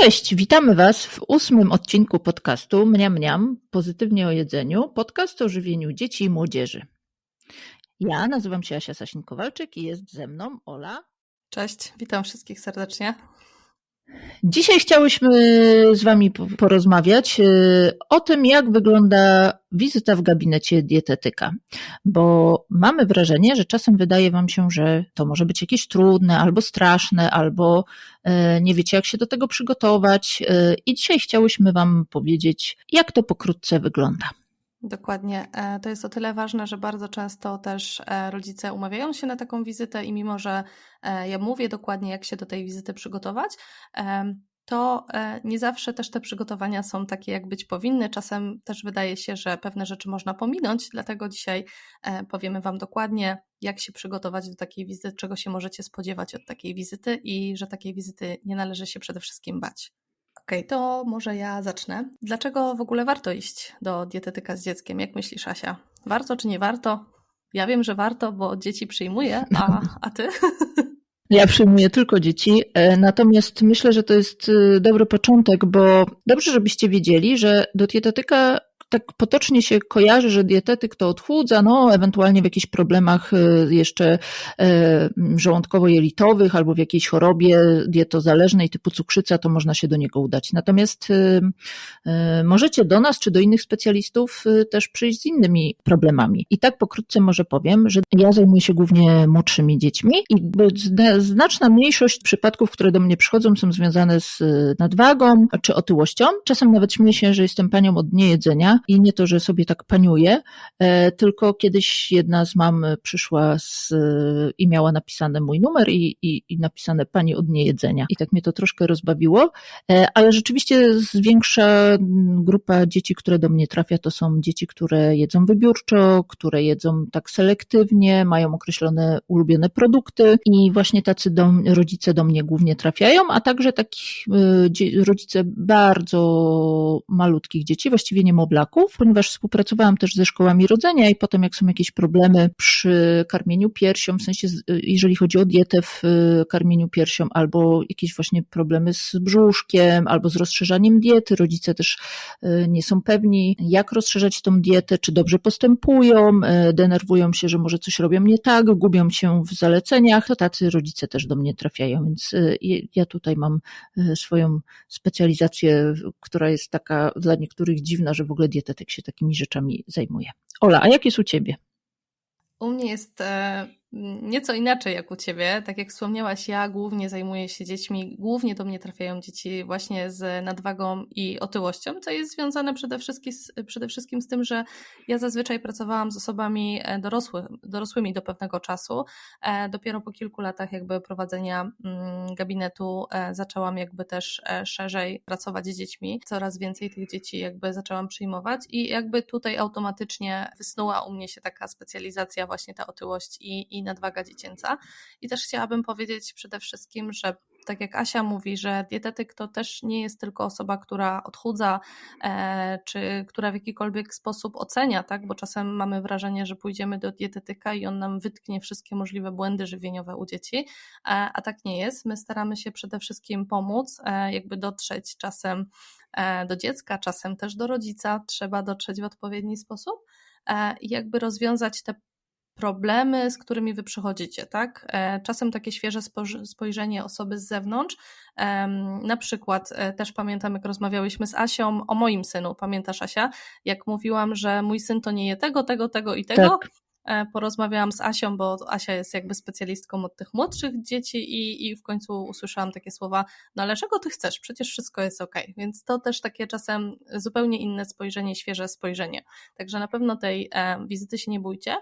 Cześć, witamy Was w ósmym odcinku podcastu Mniam Mniam, pozytywnie o jedzeniu, podcast o żywieniu dzieci i młodzieży. Ja nazywam się Asia Sasin-Kowalczyk i jest ze mną Ola. Cześć, witam wszystkich serdecznie. Dzisiaj chciałyśmy z Wami porozmawiać y, o tym, jak wygląda wizyta w gabinecie dietetyka, bo mamy wrażenie, że czasem wydaje Wam się, że to może być jakieś trudne albo straszne, albo y, nie wiecie, jak się do tego przygotować. Y, I dzisiaj chciałyśmy Wam powiedzieć, jak to pokrótce wygląda. Dokładnie. E, to jest o tyle ważne, że bardzo często też e, rodzice umawiają się na taką wizytę i mimo, że e, ja mówię dokładnie, jak się do tej wizyty przygotować, to nie zawsze też te przygotowania są takie, jak być powinny. Czasem też wydaje się, że pewne rzeczy można pominąć, dlatego dzisiaj powiemy Wam dokładnie, jak się przygotować do takiej wizyty, czego się możecie spodziewać od takiej wizyty i że takiej wizyty nie należy się przede wszystkim bać. Okej, okay, to może ja zacznę. Dlaczego w ogóle warto iść do dietetyka z dzieckiem? Jak myślisz, Asia? Warto czy nie warto? Ja wiem, że warto, bo dzieci przyjmuję, a, a ty? Ja przyjmuję tylko dzieci, e, natomiast myślę, że to jest e, dobry początek, bo dobrze, żebyście wiedzieli, że do dietetyka tak potocznie się kojarzy, że dietetyk to odchudza, no ewentualnie w jakichś problemach y, jeszcze e, żołądkowo-jelitowych albo w jakiejś chorobie dietozależnej typu cukrzyca, to można się do niego udać. Natomiast y, y, możecie do nas czy do innych specjalistów też przyjść z innymi problemami. I tak pokrótce może powiem, że ja zajmuję się głównie młodszymi dziećmi i znaczna mniejszość przypadków, które do mnie przychodzą są związane z nadwagą czy otyłością. Czasem nawet śmieję się, że jestem panią od niejedzenia, i nie to, że sobie tak paniuję, e, tylko kiedyś jedna z mam przyszła z, i miała napisane mój numer i, i, i napisane pani od niejedzenia. I tak mnie to troszkę rozbawiło, e, ale rzeczywiście większa grupa dzieci, które do mnie trafia, to są dzieci, które jedzą wybiórczo, które jedzą tak selektywnie, mają określone ulubione produkty i właśnie tacy do, rodzice do mnie głównie trafiają, a także takich e, rodzice bardzo malutkich dzieci, właściwie niemowlaków, ponieważ współpracowałam też ze szkołami rodzenia i potem jak są jakieś problemy przy karmieniu piersią, w sensie jeżeli chodzi o dietę w y, karmieniu piersią, albo jakieś właśnie problemy z brzuszkiem, albo z rozszerzaniem diety, rodzice też y, nie są pewni, jak rozszerzać tą dietę, czy dobrze postępują, y, denerwują się, że może coś robią nie tak, gubią się w zaleceniach, to tacy rodzice też do mnie trafiają, więc ja tutaj mam swoją specjalizację, która jest taka dla niektórych dziwna, że w ogóle dietetyk się takimi rzeczami zajmuje. Ola, a jak jest u ciebie? U mnie jest e, Nieco inaczej jak u Ciebie. Tak jak wspomniałaś, ja głównie zajmuję się dziećmi, głównie do mnie trafiają dzieci właśnie z nadwagą i otyłością, co jest związane przede wszystkim, z, przede wszystkim z tym, że ja zazwyczaj pracowałam z osobami e, dorosły, dorosłymi do pewnego czasu. E, dopiero po kilku latach jakby prowadzenia mm, gabinetu e, zaczęłam jakby też szerzej pracować z dziećmi. Coraz więcej tych dzieci jakby zaczęłam przyjmować i jakby tutaj automatycznie wysnuła u mnie się taka specjalizacja właśnie ta otyłość i, i nadwaga dziecięca. I też chciałabym powiedzieć przede wszystkim, że tak jak Asia mówi, że dietetyk to też nie jest tylko osoba, która odchudza, e, czy która w jakikolwiek sposób ocenia, tak? bo czasem mamy wrażenie, że pójdziemy do dietetyka i on nam wytknie wszystkie możliwe błędy żywieniowe u dzieci, e, a tak nie jest. My staramy się przede wszystkim pomóc, e, jakby dotrzeć czasem do dziecka, czasem też do rodzica, trzeba dotrzeć w odpowiedni sposób i jakby rozwiązać te problemy, z którymi wy przychodzicie, tak? E, czasem takie świeże spojrzenie osoby z zewnątrz, na przykład e, też pamiętam, jak rozmawiałyśmy z Asią o moim synu, pamiętasz Asia, jak mówiłam, że mój syn to nie je tego, tego, tego i tego, tak. E, porozmawiałam z Asią, bo Asia jest jakby specjalistką od tych młodszych dzieci i, i w końcu usłyszałam takie słowa, no ale czego ty chcesz? Przecież wszystko jest ok. Więc to też takie czasem zupełnie inne spojrzenie, świeże spojrzenie. Także na pewno tej wizyty się nie bójcie.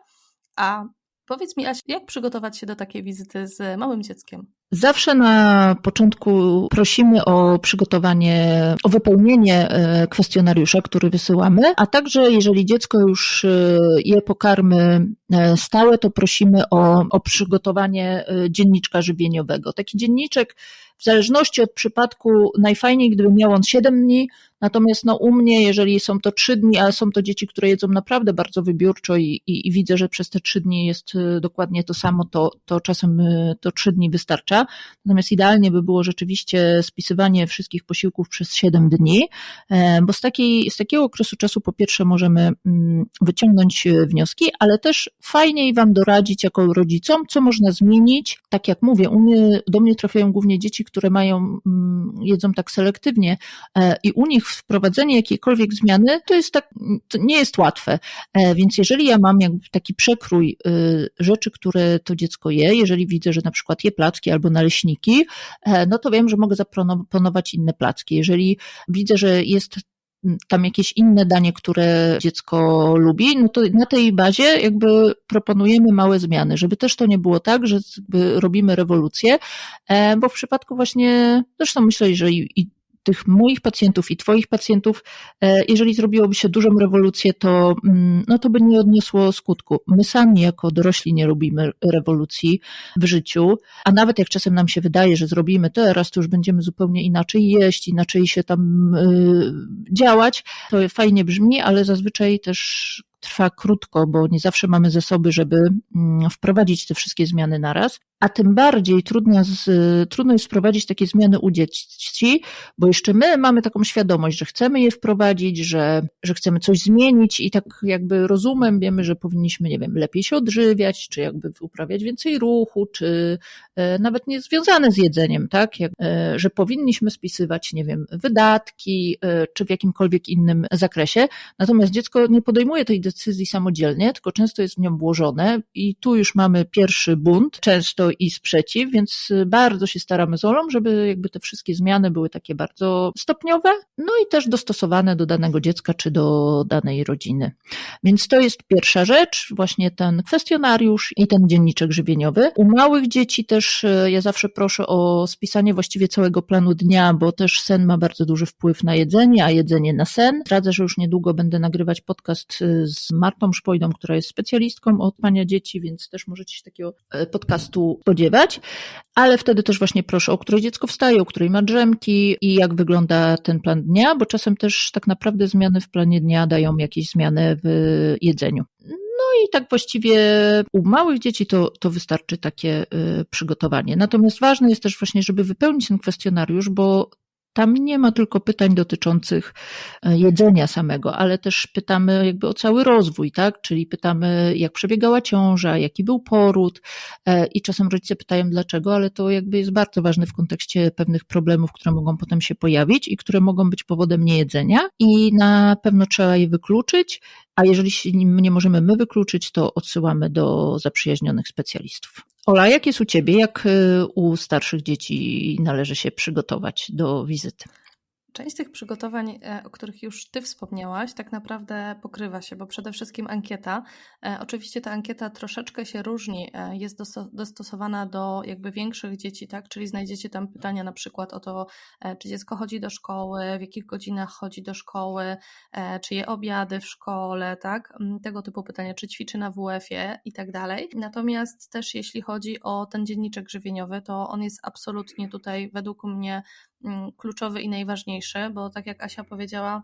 A powiedz mi, Aś, jak przygotować się do takiej wizyty z małym dzieckiem? Zawsze na początku prosimy o przygotowanie, o wypełnienie e, kwestionariusza, który wysyłamy, a także jeżeli dziecko już e, je pokarmy e, stałe, to prosimy o, o przygotowanie dzienniczka żywieniowego. Taki dzienniczek w zależności od przypadku najfajniej, gdyby miał on 7 dni, natomiast no u mnie, jeżeli są to 3 dni, a są to dzieci, które jedzą naprawdę bardzo wybiórczo i, i, i widzę, że przez te 3 dni jest y, dokładnie to samo, to, to czasem y, to 3 dni wystarcza. Natomiast idealnie by było rzeczywiście spisywanie wszystkich posiłków przez 7 dni, e, bo z, takiej, z takiego okresu czasu po pierwsze możemy mm, wyciągnąć y, wnioski, ale też fajniej Wam doradzić jako rodzicom, co można zmienić. Tak jak mówię, u mnie, do mnie trafiają głównie dzieci, które mają, mm, jedzą tak selektywnie e, i u nich wprowadzenie jakiejkolwiek zmiany to jest tak, to nie jest łatwe. E, więc jeżeli ja mam jakby taki przekrój y, rzeczy, które to dziecko je, jeżeli widzę, że na przykład je placki albo naleśniki, e, no to wiem, że mogę zaproponować inne placki. Jeżeli widzę, że jest tam jakieś inne danie, które dziecko lubi, no to na tej bazie jakby proponujemy małe zmiany, żeby też to nie było tak, że robimy rewolucję, e, bo w przypadku właśnie, zresztą myślę, że i, i tych moich pacjentów i Twoich pacjentów, e, jeżeli zrobiłoby się dużą rewolucję, to, mm, no to by nie odniosło skutku. My sami jako dorośli nie robimy rewolucji w życiu, a nawet jak czasem nam się wydaje, że zrobimy teraz, to już będziemy zupełnie inaczej jeść, inaczej się tam yy, działać, to fajnie brzmi, ale zazwyczaj też trwa krótko, bo nie zawsze mamy zasoby, żeby mm, wprowadzić te wszystkie zmiany naraz a tym bardziej trudno, z, trudno jest wprowadzić takie zmiany u dzieci, bo jeszcze my mamy taką świadomość, że chcemy je wprowadzić, że, że chcemy coś zmienić i tak jakby rozumem wiemy, że powinniśmy, nie wiem, lepiej się odżywiać, czy jakby uprawiać więcej ruchu, czy e, nawet nie związane z jedzeniem, tak, Jak, e, że powinniśmy spisywać, nie wiem, wydatki, e, czy w jakimkolwiek innym zakresie, natomiast dziecko nie podejmuje tej decyzji samodzielnie, tylko często jest w nią włożone i tu już mamy pierwszy bunt, często i sprzeciw, więc bardzo się staramy z Olą, żeby jakby te wszystkie zmiany były takie bardzo stopniowe, no i też dostosowane do danego dziecka czy do danej rodziny. Więc to jest pierwsza rzecz, właśnie ten kwestionariusz i ten dzienniczek żywieniowy. U małych dzieci też e, ja zawsze proszę o spisanie właściwie całego planu dnia, bo też sen ma bardzo duży wpływ na jedzenie, a jedzenie na sen. Radzę, że już niedługo będę nagrywać podcast e, z Martą Szpojdą, która jest specjalistką od pania dzieci, więc też możecie się takiego e, spodziewać, ale wtedy też właśnie proszę, o której dziecko wstaje, o której ma drzemki i jak wygląda ten plan dnia, bo czasem też tak naprawdę zmiany w planie dnia dają jakieś zmiany w jedzeniu. No i tak właściwie u małych dzieci to, to wystarczy takie y, przygotowanie. Natomiast ważne jest też właśnie, żeby wypełnić ten kwestionariusz, bo tam nie ma tylko pytań dotyczących e, jedzenia samego, ale też pytamy jakby o cały rozwój, tak? Czyli pytamy, jak przebiegała ciąża, jaki był poród e, i czasem rodzice pytają dlaczego, ale to jakby jest bardzo ważne w kontekście pewnych problemów, które mogą potem się pojawić i które mogą być powodem niejedzenia i na pewno trzeba je wykluczyć, a jeżeli nie możemy my wykluczyć, to odsyłamy do zaprzyjaźnionych specjalistów. Ola, jak jest u Ciebie? Jak y, u starszych dzieci należy się przygotować do wizyty? Część tych przygotowań, e, o których już Ty wspomniałaś, tak naprawdę pokrywa się, bo przede wszystkim ankieta. E, oczywiście ta ankieta troszeczkę się różni, e, jest dostosowana do jakby większych dzieci, tak? Czyli znajdziecie tam pytania na przykład o to, czy dziecko chodzi do szkoły, w jakich godzinach chodzi do szkoły, czy je obiady w szkole, tak? Mm, tego typu pytania, czy ćwiczy na WF-ie i tak dalej. Natomiast też jeśli chodzi o ten dzienniczek żywieniowy, to on jest absolutnie tutaj według mnie kluczowy i najważniejszy, bo tak jak Asia powiedziała,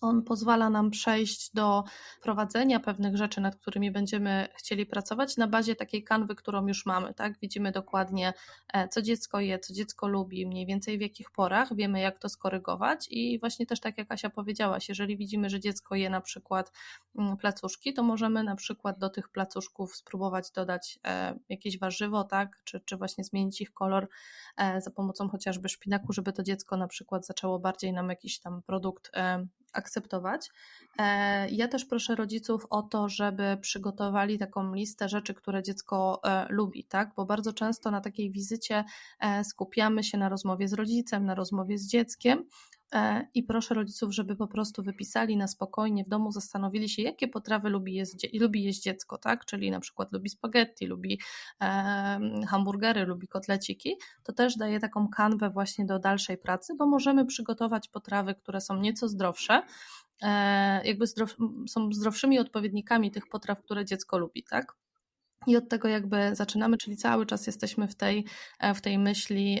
on pozwala nam przejść do prowadzenia pewnych rzeczy, nad którymi będziemy chcieli pracować na bazie takiej kanwy, którą już mamy. Tak? Widzimy dokładnie, e, co dziecko je, co dziecko lubi, mniej więcej w jakich porach, wiemy, jak to skorygować. I właśnie też tak jak Asia powiedziałaś, jeżeli widzimy, że dziecko je na przykład mm, placuszki, to możemy na przykład do tych placuszków spróbować dodać e, jakieś warzywo, tak? czy, czy właśnie zmienić ich kolor e, za pomocą chociażby szpinaku, żeby to dziecko na przykład zaczęło bardziej nam jakiś tam produkt akceptować. E, ja też proszę rodziców o to, żeby przygotowali taką listę rzeczy, które dziecko e, lubi, tak? Bo bardzo często na takiej wizycie e, skupiamy się na rozmowie z rodzicem, na rozmowie z dzieckiem, i proszę rodziców, żeby po prostu wypisali na spokojnie w domu, zastanowili się, jakie potrawy lubi jeść, lubi jeść dziecko, tak? Czyli na przykład lubi spaghetti, lubi e, hamburgery, lubi kotleciki. To też daje taką kanwę właśnie do dalszej pracy, bo możemy przygotować potrawy, które są nieco zdrowsze, e, jakby zdrow, są zdrowszymi odpowiednikami tych potraw, które dziecko lubi, tak? I od tego jakby zaczynamy, czyli cały czas jesteśmy w tej, e, w tej myśli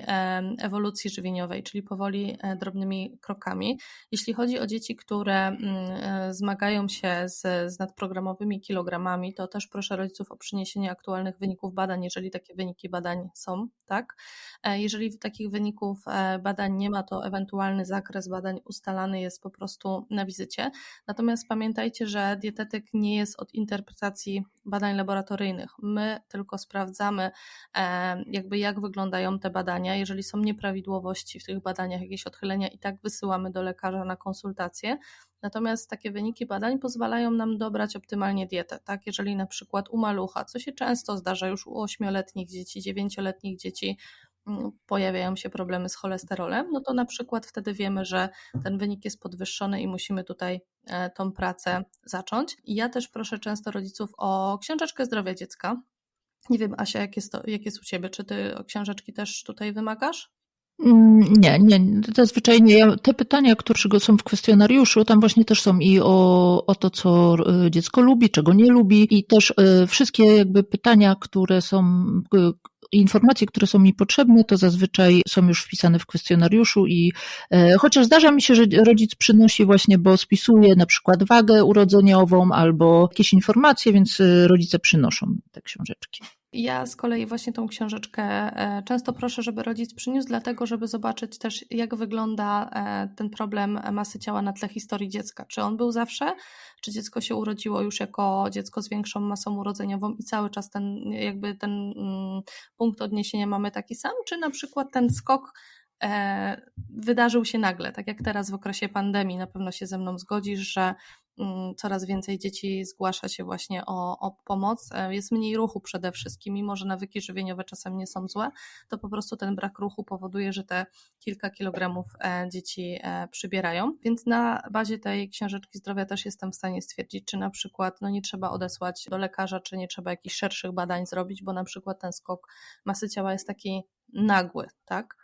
ewolucji żywieniowej, czyli powoli e, drobnymi krokami. Jeśli chodzi o dzieci, które mm, e, zmagają się z, z nadprogramowymi kilogramami, to też proszę rodziców o przyniesienie aktualnych wyników badań, jeżeli takie wyniki badań są, tak? Jeżeli takich wyników badań nie ma, to ewentualny zakres badań ustalany jest po prostu na wizycie. Natomiast pamiętajcie, że dietetyk nie jest od interpretacji badań laboratoryjnych. My tylko sprawdzamy, e, jakby jak wyglądają te badania. Jeżeli są nieprawidłowości w tych badaniach, jakieś odchylenia, i tak wysyłamy do lekarza na konsultację. Natomiast takie wyniki badań pozwalają nam dobrać optymalnie dietę. Tak? Jeżeli na przykład u malucha, co się często zdarza już u ośmioletnich dzieci, dziewięcioletnich dzieci, pojawiają się problemy z cholesterolem, no to na przykład wtedy wiemy, że ten wynik jest podwyższony i musimy tutaj e, tą pracę zacząć. I ja też proszę często rodziców o książeczkę zdrowia dziecka. Nie wiem, Asia, jak jest, to, jak jest u Ciebie? Czy Ty książeczki też tutaj wymagasz? Mm, nie, nie, zazwyczaj nie. Te pytania, które są w kwestionariuszu, tam właśnie też są i o, o to, co e, dziecko lubi, czego nie lubi i też e, wszystkie jakby pytania, które są, informacje, które są mi potrzebne, to zazwyczaj są już wpisane w kwestionariuszu i e, chociaż zdarza mi się, że rodzic przynosi właśnie, bo spisuje na przykład wagę urodzeniową albo jakieś informacje, więc rodzice przynoszą te książeczki. Ja z kolei właśnie tą książeczkę e, często proszę, żeby rodzic przyniósł, dlatego żeby zobaczyć też, jak wygląda e, ten problem masy ciała na tle historii dziecka. Czy on był zawsze, czy dziecko się urodziło już jako dziecko z większą masą urodzeniową i cały czas ten, jakby ten mm, punkt odniesienia mamy taki sam, czy na przykład ten skok e, wydarzył się nagle, tak jak teraz w okresie pandemii, na pewno się ze mną zgodzisz, że coraz więcej dzieci zgłasza się właśnie o, o, pomoc. E, jest mniej ruchu przede wszystkim, mimo że nawyki żywieniowe czasem nie są złe, to po prostu ten brak ruchu powoduje, że te kilka kilogramów e, dzieci e, przybierają. Więc na bazie tej książeczki zdrowia też jestem w stanie stwierdzić, czy na przykład no nie trzeba odesłać do lekarza, czy nie trzeba jakichś szerszych badań zrobić, bo na przykład ten skok masy ciała jest taki nagły, tak?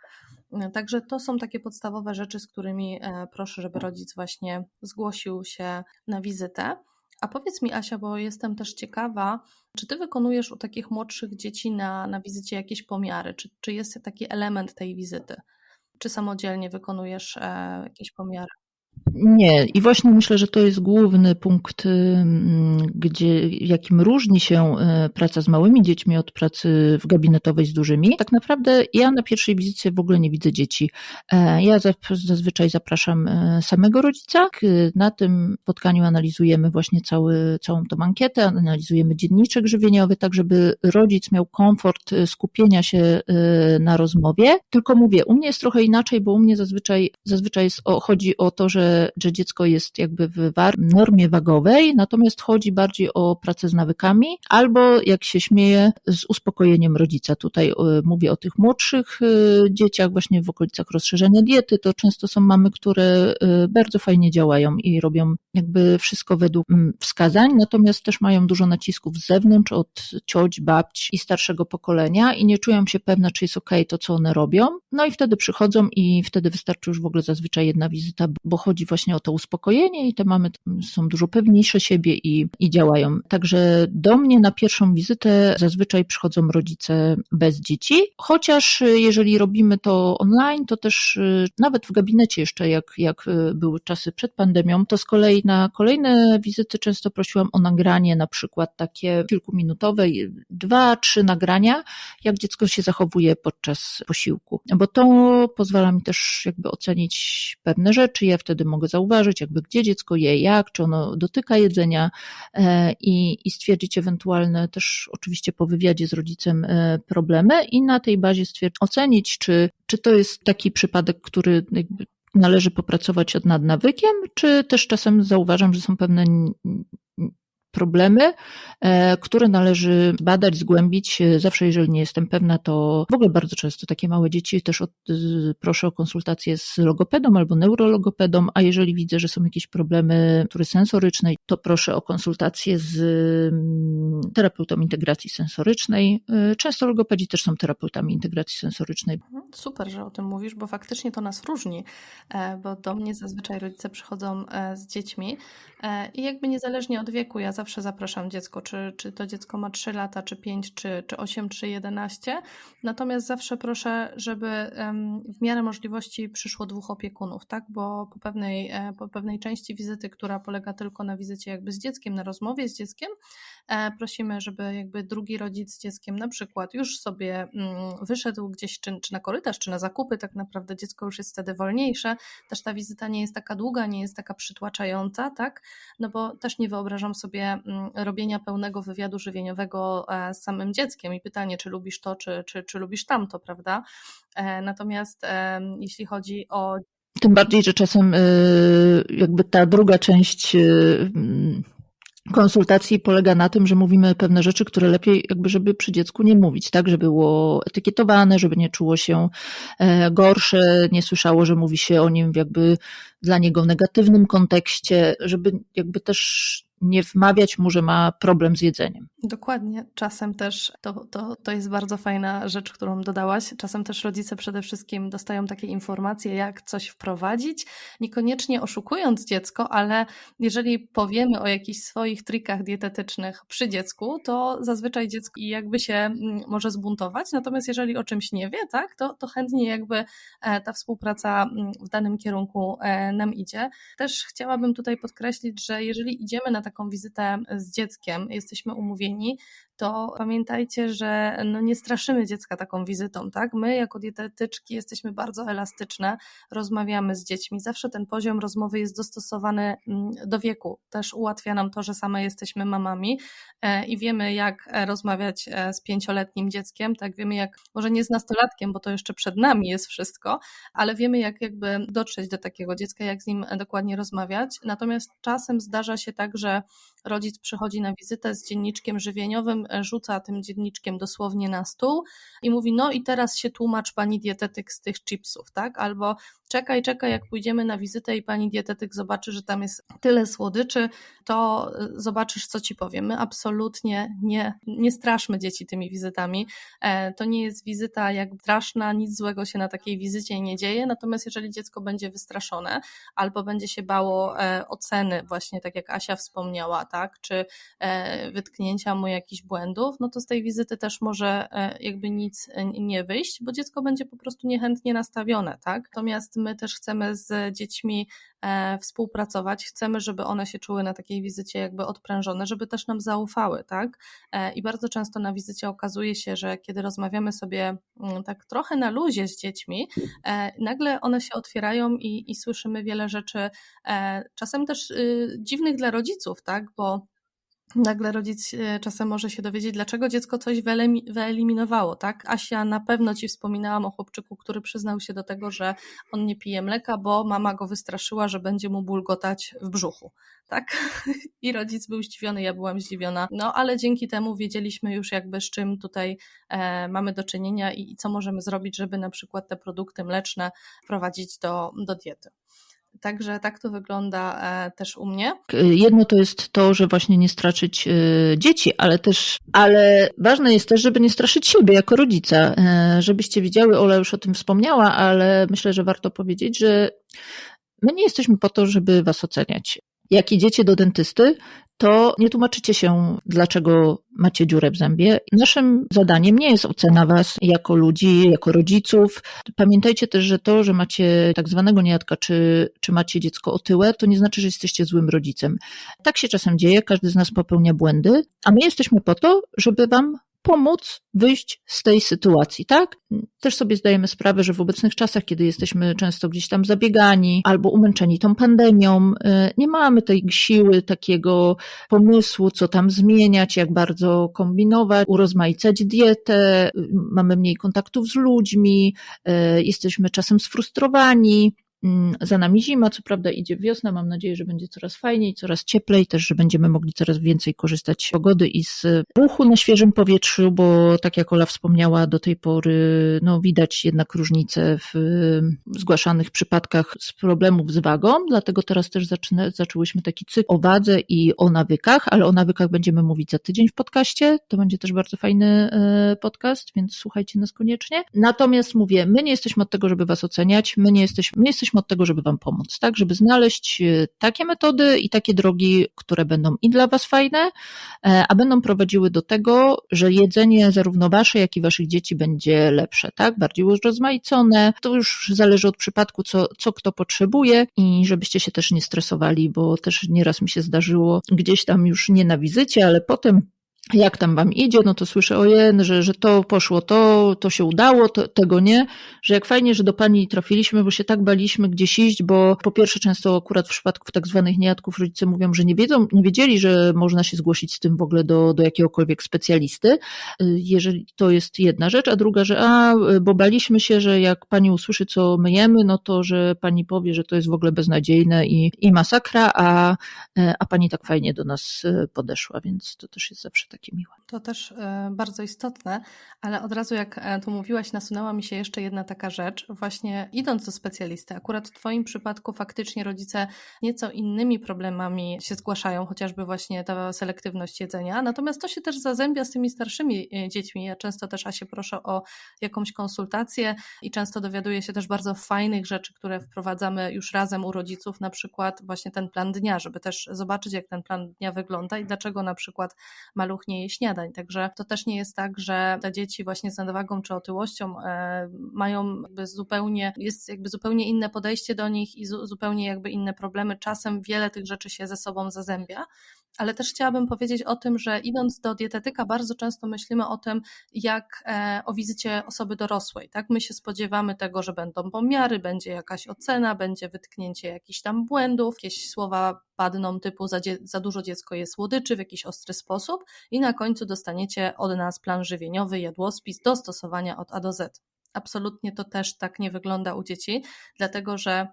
Także to są takie podstawowe rzeczy, z którymi e, proszę, żeby rodzic właśnie zgłosił się na wizytę. A powiedz mi, Asia, bo jestem też ciekawa, czy ty wykonujesz u takich młodszych dzieci na, na wizycie jakieś pomiary? Czy, czy jest taki element tej wizyty? Czy samodzielnie wykonujesz e, jakieś pomiary? Nie, i właśnie myślę, że to jest główny punkt, gdzie, jakim różni się e, praca z małymi dziećmi od pracy w gabinetowej z dużymi. Tak naprawdę ja na pierwszej wizycie w ogóle nie widzę dzieci. E, ja zazwyczaj zapraszam e, samego rodzica. Na tym spotkaniu analizujemy właśnie cały, całą tą ankietę, analizujemy dzienniczek żywieniowy, tak żeby rodzic miał komfort skupienia się na rozmowie. Tylko mówię, u mnie jest trochę inaczej, bo u mnie zazwyczaj, zazwyczaj jest, o, chodzi o to, że że, dziecko jest jakby w normie wagowej, natomiast chodzi bardziej o pracę z nawykami, albo jak się śmieje, z uspokojeniem rodzica. Tutaj e, mówię o tych młodszych e, dzieciach, właśnie w okolicach rozszerzenia diety, to często są mamy, które e, bardzo fajnie działają i robią jakby wszystko według mm, wskazań, natomiast też mają dużo nacisków z zewnątrz od cioć, babci i starszego pokolenia i nie czują się pewne, czy jest ok to, co one robią. No i wtedy przychodzą i wtedy wystarczy już w ogóle zazwyczaj jedna wizyta, bo chodzi właśnie o to uspokojenie i te mamy są dużo pewniejsze siebie i, i działają. Także do mnie na pierwszą wizytę zazwyczaj przychodzą rodzice bez dzieci, chociaż y, jeżeli robimy to online, to też y, nawet w gabinecie jeszcze, jak, jak y, były czasy przed pandemią, to z kolei na kolejne wizyty często prosiłam o nagranie, na przykład takie kilkuminutowe, dwa, trzy nagrania, jak dziecko się zachowuje podczas posiłku, bo to pozwala mi też jakby ocenić pewne rzeczy, ja wtedy mogę zauważyć, jakby gdzie dziecko je, jak, czy ono dotyka jedzenia e, i, i stwierdzić ewentualne też oczywiście po wywiadzie z rodzicem e, problemy i na tej bazie stwierdzić, ocenić, czy, czy to jest taki przypadek, który jakby należy popracować nad nawykiem, czy też czasem zauważam, że są pewne problemy, e, które należy badać, zgłębić. Zawsze, jeżeli nie jestem pewna, to w ogóle bardzo często takie małe dzieci też od, proszę o konsultację z logopedą albo neurologopedą, a jeżeli widzę, że są jakieś problemy natury sensorycznej, to proszę o konsultację z mm, terapeutą integracji sensorycznej. E, często logopedzi też są terapeutami integracji sensorycznej. Mhm, super, że o tym mówisz, bo faktycznie to nas różni, e, bo do mnie zazwyczaj rodzice przychodzą z dziećmi i jakby niezależnie od wieku, ja zawsze zawsze zapraszam dziecko, czy, czy to dziecko ma 3 lata, czy 5, czy, czy 8, czy 11. Natomiast zawsze proszę, żeby w miarę możliwości przyszło dwóch opiekunów, tak? Bo po pewnej, e, po pewnej części wizyty, która polega tylko na wizycie jakby z dzieckiem, na rozmowie z dzieckiem, e, prosimy, żeby jakby drugi rodzic z dzieckiem na przykład już sobie mm, wyszedł gdzieś, czy, czy na korytarz, czy na zakupy, tak naprawdę dziecko już jest wtedy wolniejsze. Też ta wizyta nie jest taka długa, nie jest taka przytłaczająca, tak? No bo też nie wyobrażam sobie mm, robienia pełnego wywiadu żywieniowego e, z samym dzieckiem i pytanie, czy lubisz to, czy, czy, czy lubisz tamto, prawda? E, natomiast jeśli chodzi o tym bardziej, że czasem jakby ta druga część konsultacji polega na tym, że mówimy pewne rzeczy, które lepiej jakby, żeby przy dziecku nie mówić, tak, żeby było etykietowane, żeby nie czuło się e, gorsze, nie słyszało, że mówi się o nim w jakby dla niego negatywnym kontekście, żeby jakby też nie wmawiać mu, że ma problem z jedzeniem. Dokładnie. Czasem też to, to, to jest bardzo fajna rzecz, którą dodałaś. Czasem też rodzice przede wszystkim dostają takie informacje, jak coś wprowadzić, niekoniecznie oszukując dziecko, ale jeżeli powiemy o jakichś swoich trikach dietetycznych przy dziecku, to zazwyczaj dziecko jakby się mm, może zbuntować. Natomiast jeżeli o czymś nie wie, tak, to, to chętnie jakby e, ta współpraca mm, w danym kierunku e, nam idzie. Też chciałabym tutaj podkreślić, że jeżeli idziemy na taką wizytę z dzieckiem, jesteśmy umówieni, to pamiętajcie, że no nie straszymy dziecka taką wizytą, tak? My jako dietetyczki jesteśmy bardzo elastyczne, rozmawiamy z dziećmi, zawsze ten poziom rozmowy jest dostosowany mm, do wieku. Też ułatwia nam to, że same jesteśmy mamami e, i wiemy, jak rozmawiać e, z pięcioletnim dzieckiem, tak? Wiemy, jak, może nie z nastolatkiem, bo to jeszcze przed nami jest wszystko, ale wiemy, jak jakby dotrzeć do takiego dziecka, jak z nim dokładnie rozmawiać. Natomiast czasem zdarza się tak, że rodzic przychodzi na wizytę z dzienniczkiem żywieniowym, e, rzuca tym dzienniczkiem dosłownie na stół i mówi: No i teraz się tłumacz pani dietetyk z tych chipsów, tak? Albo czekaj, czekaj, jak pójdziemy na wizytę i pani dietetyk zobaczy, że tam jest tyle słodyczy, to e, zobaczysz, co ci powiem. My absolutnie nie, nie straszmy dzieci tymi wizytami. E, to nie jest wizyta jak straszna, nic złego się na takiej wizycie nie dzieje. Natomiast jeżeli dziecko będzie wystraszone albo będzie się bało oceny, właśnie tak jak Asia wspomniała, tak, czy wytknięcia mu jakichś błędów, no to z tej wizyty też może e, jakby nic e, nie wyjść, bo dziecko będzie po prostu niechętnie nastawione, tak. Natomiast my też chcemy z dziećmi współpracować, chcemy, żeby one się czuły na takiej wizycie jakby odprężone, żeby też nam zaufały, tak. I bardzo często na wizycie okazuje się, że kiedy rozmawiamy sobie mm, tak trochę na luzie z dziećmi, nagle one się otwierają i, i słyszymy wiele rzeczy, czasem też y, dziwnych dla rodziców, tak, bo nagle rodzic e, czasem może się dowiedzieć, dlaczego dziecko coś wyeliminowało, tak? Asia na pewno ci wspominałam o chłopczyku, który przyznał się do tego, że on nie pije mleka, bo mama go wystraszyła, że będzie mu bulgotać w brzuchu, tak? I rodzic był zdziwiony, ja byłam zdziwiona. No ale dzięki temu wiedzieliśmy już jakby z czym tutaj e, mamy do czynienia i, i co możemy zrobić, żeby na przykład te produkty mleczne wprowadzić do, do diety. Także tak to wygląda e, też u mnie. Jedno to jest to, że właśnie nie straszyć e, dzieci, ale też, ale ważne jest też, żeby nie straszyć siebie jako rodzica. E, żebyście widziały, Ola już o tym wspomniała, ale myślę, że warto powiedzieć, że my nie jesteśmy po to, żeby was oceniać. Jak idziecie do dentysty, to nie tłumaczycie się, dlaczego macie dziurę w zębie. Naszym zadaniem nie jest ocena was jako ludzi, jako rodziców. Pamiętajcie też, że to, że macie tak zwanego niejadka, czy, czy macie dziecko otyłe, to nie znaczy, że jesteście złym rodzicem. Tak się czasem dzieje, każdy z nas popełnia błędy, a my jesteśmy po to, żeby wam pomóc wyjść z tej sytuacji, tak? Też sobie zdajemy sprawę, że w obecnych czasach, kiedy jesteśmy często gdzieś tam zabiegani albo umęczeni tą pandemią, y, nie mamy tej siły, takiego pomysłu, co tam zmieniać, jak bardzo kombinować, urozmaicać dietę, y, mamy mniej kontaktów z ludźmi, y, jesteśmy czasem sfrustrowani, za nami zima, co prawda idzie wiosna, mam nadzieję, że będzie coraz fajniej, coraz cieplej, też, że będziemy mogli coraz więcej korzystać z pogody i z ruchu na świeżym powietrzu, bo tak jak Ola wspomniała, do tej pory no, widać jednak różnice w zgłaszanych przypadkach z problemów z wagą, dlatego teraz też zaczyna, zaczęłyśmy taki cykl o wadze i o nawykach, ale o nawykach będziemy mówić za tydzień w podcaście, to będzie też bardzo fajny e, podcast, więc słuchajcie nas koniecznie. Natomiast mówię, my nie jesteśmy od tego, żeby was oceniać, my nie jesteśmy, my jesteśmy jesteśmy od tego, żeby Wam pomóc, tak? Żeby znaleźć e, takie metody i takie drogi, które będą i dla Was fajne, e, a będą prowadziły do tego, że jedzenie zarówno Wasze, jak i Waszych dzieci będzie lepsze, tak? Bardziej rozmaicone. To już zależy od przypadku, co, co kto potrzebuje i żebyście się też nie stresowali, bo też nieraz mi się zdarzyło gdzieś tam już nie na wizycie, ale potem jak tam wam idzie, no to słyszę, ojej, że, że to poszło, to, to się udało, to, tego nie, że jak fajnie, że do pani trafiliśmy, bo się tak baliśmy gdzieś iść, bo po pierwsze często akurat w przypadku tak zwanych niejadków rodzice mówią, że nie wiedzą, nie wiedzieli, że można się zgłosić z tym w ogóle do, do jakiegokolwiek specjalisty, jeżeli to jest jedna rzecz, a druga, że a, bo baliśmy się, że jak pani usłyszy, co myjemy, no to, że pani powie, że to jest w ogóle beznadziejne i, i masakra, a, a pani tak fajnie do nas podeszła, więc to też jest zawsze takie miłe. To też e, bardzo istotne, ale od razu jak e, tu mówiłaś, nasunęła mi się jeszcze jedna taka rzecz. Właśnie idąc do specjalisty, akurat w Twoim przypadku faktycznie rodzice nieco innymi problemami się zgłaszają, chociażby właśnie ta selektywność jedzenia. Natomiast to się też zazębia z tymi starszymi e, dziećmi. Ja często też Asię proszę o jakąś konsultację i często dowiaduję się też bardzo fajnych rzeczy, które wprowadzamy już razem u rodziców, na przykład właśnie ten plan dnia, żeby też zobaczyć, jak ten plan dnia wygląda i dlaczego na przykład maluch nie je śniadań. Także to też nie jest tak, że te dzieci właśnie z nadwagą czy otyłością e, mają jakby zupełnie, jest jakby zupełnie inne podejście do nich i zupełnie jakby inne problemy. Czasem wiele tych rzeczy się ze sobą zazębia ale też chciałabym powiedzieć o tym, że idąc do dietetyka, bardzo często myślimy o tym, jak e, o wizycie osoby dorosłej. Tak? My się spodziewamy tego, że będą pomiary, będzie jakaś ocena, będzie wytknięcie jakichś tam błędów, jakieś słowa padną typu za, za dużo dziecko je słodyczy w jakiś ostry sposób i na końcu dostaniecie od nas plan żywieniowy, jadłospis do stosowania od A do Z. Absolutnie to też tak nie wygląda u dzieci, dlatego że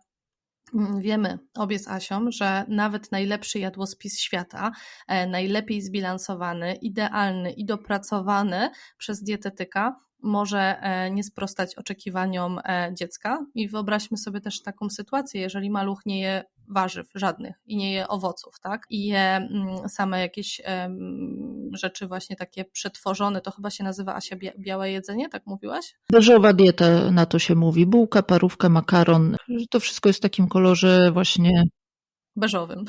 wiemy obie z Asią, że nawet najlepszy jadłospis świata, e, najlepiej zbilansowany, idealny i dopracowany przez dietetyka może e, nie sprostać oczekiwaniom e, dziecka. I wyobraźmy sobie też taką sytuację, jeżeli maluch nie je warzyw żadnych i nie je owoców, tak? I je mm, same jakieś rzeczy właśnie takie przetworzone, to chyba się nazywa Asia białe jedzenie, tak mówiłaś? Beżowa dieta na to się mówi, bułka, parówka, makaron, to wszystko jest w takim kolorze właśnie beżowym.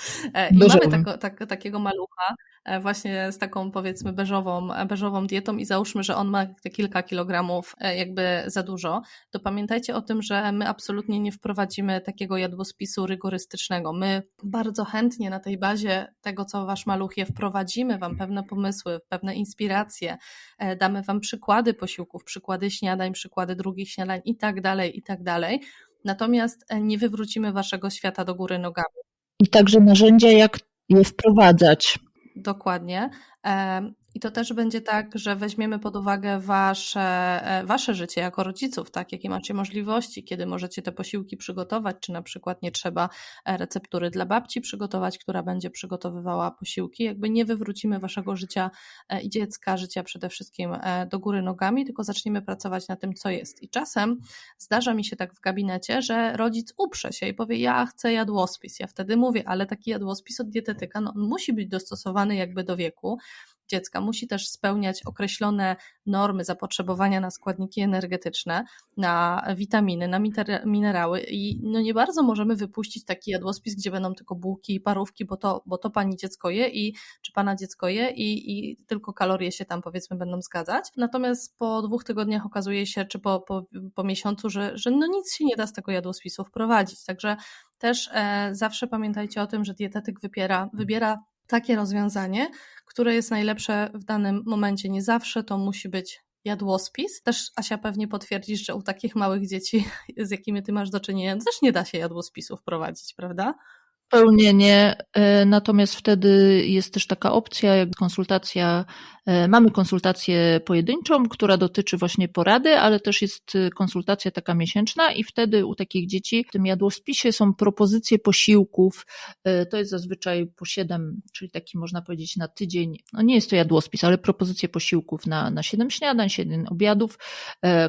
I Beżowym. mamy tako, tak, takiego malucha, E, właśnie z taką powiedzmy beżową, beżową dietą i załóżmy, że on ma te kilka kilogramów e, jakby za dużo, to pamiętajcie o tym, że my absolutnie nie wprowadzimy takiego jadłospisu rygorystycznego. My bardzo chętnie na tej bazie tego, co wasz maluch je, wprowadzimy wam pewne pomysły, pewne inspiracje, e, damy wam przykłady posiłków, przykłady śniadań, przykłady drugich śniadań i tak dalej, i tak dalej. Natomiast nie wywrócimy waszego świata do góry nogami. I także narzędzia, jak je wprowadzać. Dokładnie. I to też będzie tak, że weźmiemy pod uwagę wasze, e, wasze życie jako rodziców, tak, jakie macie możliwości, kiedy możecie te posiłki przygotować, czy na przykład nie trzeba e, receptury dla babci przygotować, która będzie przygotowywała posiłki. Jakby nie wywrócimy waszego życia e, i dziecka, życia przede wszystkim do góry nogami, tylko zaczniemy pracować na tym, co jest. I czasem zdarza mi się tak w gabinecie, że rodzic uprze się i powie, ja chcę jadłospis. Ja wtedy mówię, ale taki jadłospis od dietetyka, no on musi być dostosowany jakby do wieku, dziecka musi też spełniać określone normy zapotrzebowania na składniki energetyczne, na witaminy, na minerały i no nie bardzo możemy wypuścić taki jadłospis, gdzie będą tylko bułki i parówki, bo to, bo to pani dziecko je i czy pana dziecko je i, i tylko kalorie się tam powiedzmy będą zgadzać. Natomiast po dwóch tygodniach okazuje się, czy po, po, po miesiącu, że, że no nic się nie da z tego jadłospisu wprowadzić. Także też e, zawsze pamiętajcie o tym, że dietetyk wybiera, wybiera takie rozwiązanie, które jest najlepsze w danym momencie. Nie zawsze to musi być jadłospis. Też Asia pewnie potwierdzisz, że u takich małych dzieci, z jakimi ty masz do czynienia, też nie da się jadłospisu wprowadzić, prawda? Pełnienie, e, natomiast wtedy jest też taka opcja, jak konsultacja mamy konsultację pojedynczą, która dotyczy właśnie porady, ale też jest e, konsultacja taka miesięczna i wtedy u takich dzieci w tym jadłospisie są propozycje posiłków. E, to jest zazwyczaj po 7, czyli taki można powiedzieć na tydzień. No nie jest to jadłospis, ale propozycje posiłków na, na 7 śniadań, 7 obiadów,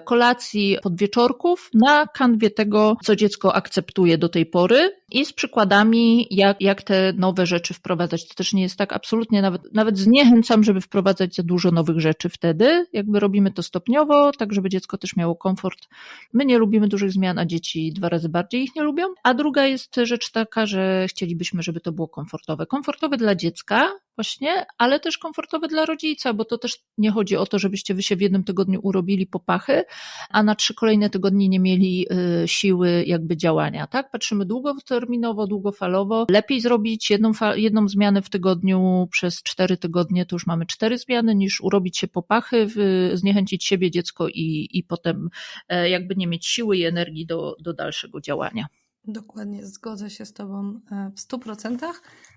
kolacji, podwieczorków na kanwie tego, co dziecko akceptuje do tej pory i z przykładami, jak, jak te nowe rzeczy wprowadzać. To też nie jest tak absolutnie, nawet, nawet zniechęcam, żeby wprowadzać za dużo nowych rzeczy wtedy. Jakby robimy to stopniowo, tak żeby dziecko też miało komfort. My nie lubimy dużych zmian, a dzieci dwa razy bardziej ich nie lubią. A druga jest rzecz taka, że chcielibyśmy, żeby to było komfortowe. Komfortowe dla dziecka, właśnie, ale też komfortowe dla rodzica, bo to też nie chodzi o to, żebyście wy się w jednym tygodniu urobili popachy, a na trzy kolejne tygodnie nie mieli y, siły jakby działania, tak? Patrzymy długoterminowo, długofalowo. Lepiej zrobić jedną, jedną zmianę w tygodniu przez cztery tygodnie, to już mamy cztery zmiany, niż urobić się popachy, zniechęcić siebie, dziecko i, i potem e, jakby nie mieć siły i energii do, do dalszego działania. Dokładnie, zgodzę się z Tobą e, w 100%,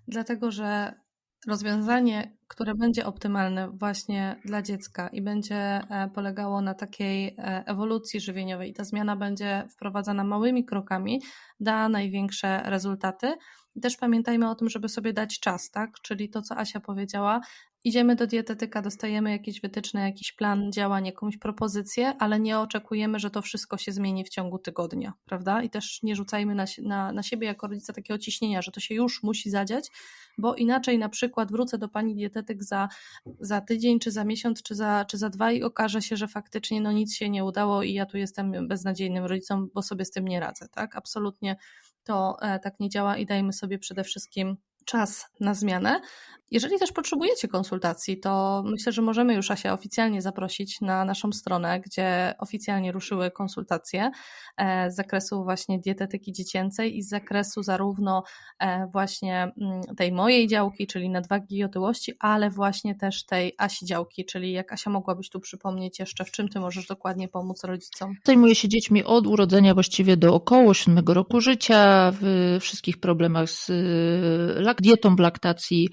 dlatego że rozwiązanie, które będzie optymalne właśnie dla dziecka i będzie e, polegało na takiej e, ewolucji żywieniowej ta zmiana będzie wprowadzana małymi krokami, da największe rezultaty. I też pamiętajmy o tym, żeby sobie dać czas, tak? Czyli to, co Asia powiedziała, idziemy do dietetyka, dostajemy jakieś wytyczne, jakiś plan działań, jakąś propozycję, ale nie oczekujemy, że to wszystko się zmieni w ciągu tygodnia, prawda? I też nie rzucajmy na, na, na siebie jako rodzice takiego ciśnienia, że to się już musi zadziać, bo inaczej na przykład wrócę do pani dietetyk za, za tydzień, czy za miesiąc, czy za, czy za dwa i okaże się, że faktycznie no nic się nie udało i ja tu jestem beznadziejnym rodzicem, bo sobie z tym nie radzę, tak? Absolutnie to e, tak nie działa i dajmy sobie przede wszystkim czas na zmianę. Jeżeli też potrzebujecie konsultacji, to myślę, że możemy już Asia oficjalnie zaprosić na naszą stronę, gdzie oficjalnie ruszyły konsultacje e, z zakresu właśnie dietetyki dziecięcej i z zakresu zarówno e, właśnie mm, tej mojej działki, czyli nadwagi i otyłości, ale właśnie też tej Asi działki, czyli jak Asia mogłabyś tu przypomnieć jeszcze, w czym ty możesz dokładnie pomóc rodzicom? Zajmuję się dziećmi od urodzenia właściwie do około 7 roku życia, w wszystkich problemach z dietą w laktacji,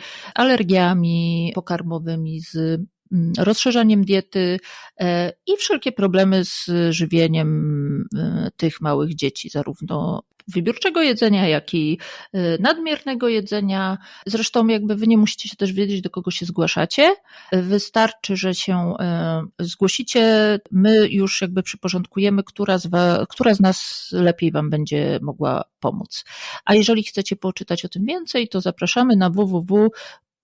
alergiami pokarmowymi, z mm, rozszerzaniem diety e, i wszelkie problemy z żywieniem e, tych małych dzieci, zarówno wybiórczego jedzenia, jak i e, nadmiernego jedzenia. Zresztą jakby wy nie musicie się też wiedzieć, do kogo się zgłaszacie. Wystarczy, że się zgłosicie, my już jakby przyporządkujemy, która z, która z nas lepiej wam będzie mogła pomóc. A jeżeli chcecie poczytać o tym więcej, to zapraszamy na www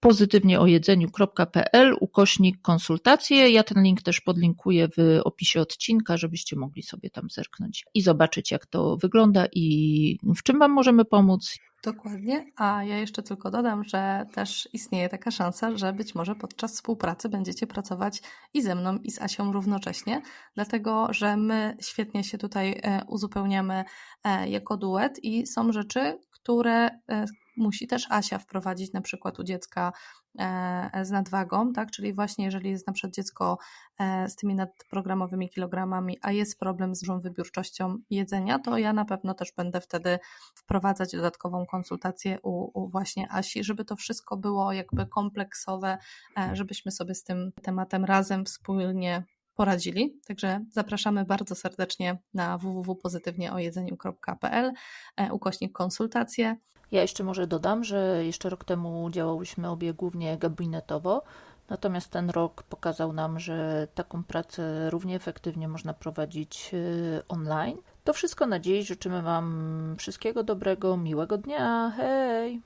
pozytywnieojedzeniu.pl ukośnik konsultacje. Ja ten link też podlinkuję w opisie odcinka, żebyście mogli sobie tam zerknąć i zobaczyć, jak to wygląda i w czym Wam możemy pomóc. Dokładnie, a ja jeszcze tylko dodam, że też istnieje taka szansa, że być może podczas współpracy będziecie pracować i ze mną, i z Asią równocześnie, dlatego że my świetnie się tutaj e, uzupełniamy e, jako duet i są rzeczy, które e, musi też Asia wprowadzić na przykład u dziecka e, z nadwagą, tak? Czyli właśnie jeżeli jest na przykład dziecko e, z tymi nadprogramowymi kilogramami, a jest problem z dużą wybiórczością jedzenia, to ja na pewno też będę wtedy wprowadzać dodatkową konsultację u, u właśnie Asi, żeby to wszystko było jakby kompleksowe, żebyśmy sobie z tym tematem razem wspólnie poradzili. Także zapraszamy bardzo serdecznie na www.pozytywnieojedzeniu.pl e, ukośnik konsultacje. Ja jeszcze może dodam, że jeszcze rok temu działałyśmy obie głównie gabinetowo, natomiast ten rok pokazał nam, że taką pracę równie efektywnie można prowadzić y, online. To wszystko na dziś. Życzymy Wam wszystkiego dobrego, miłego dnia. Hej!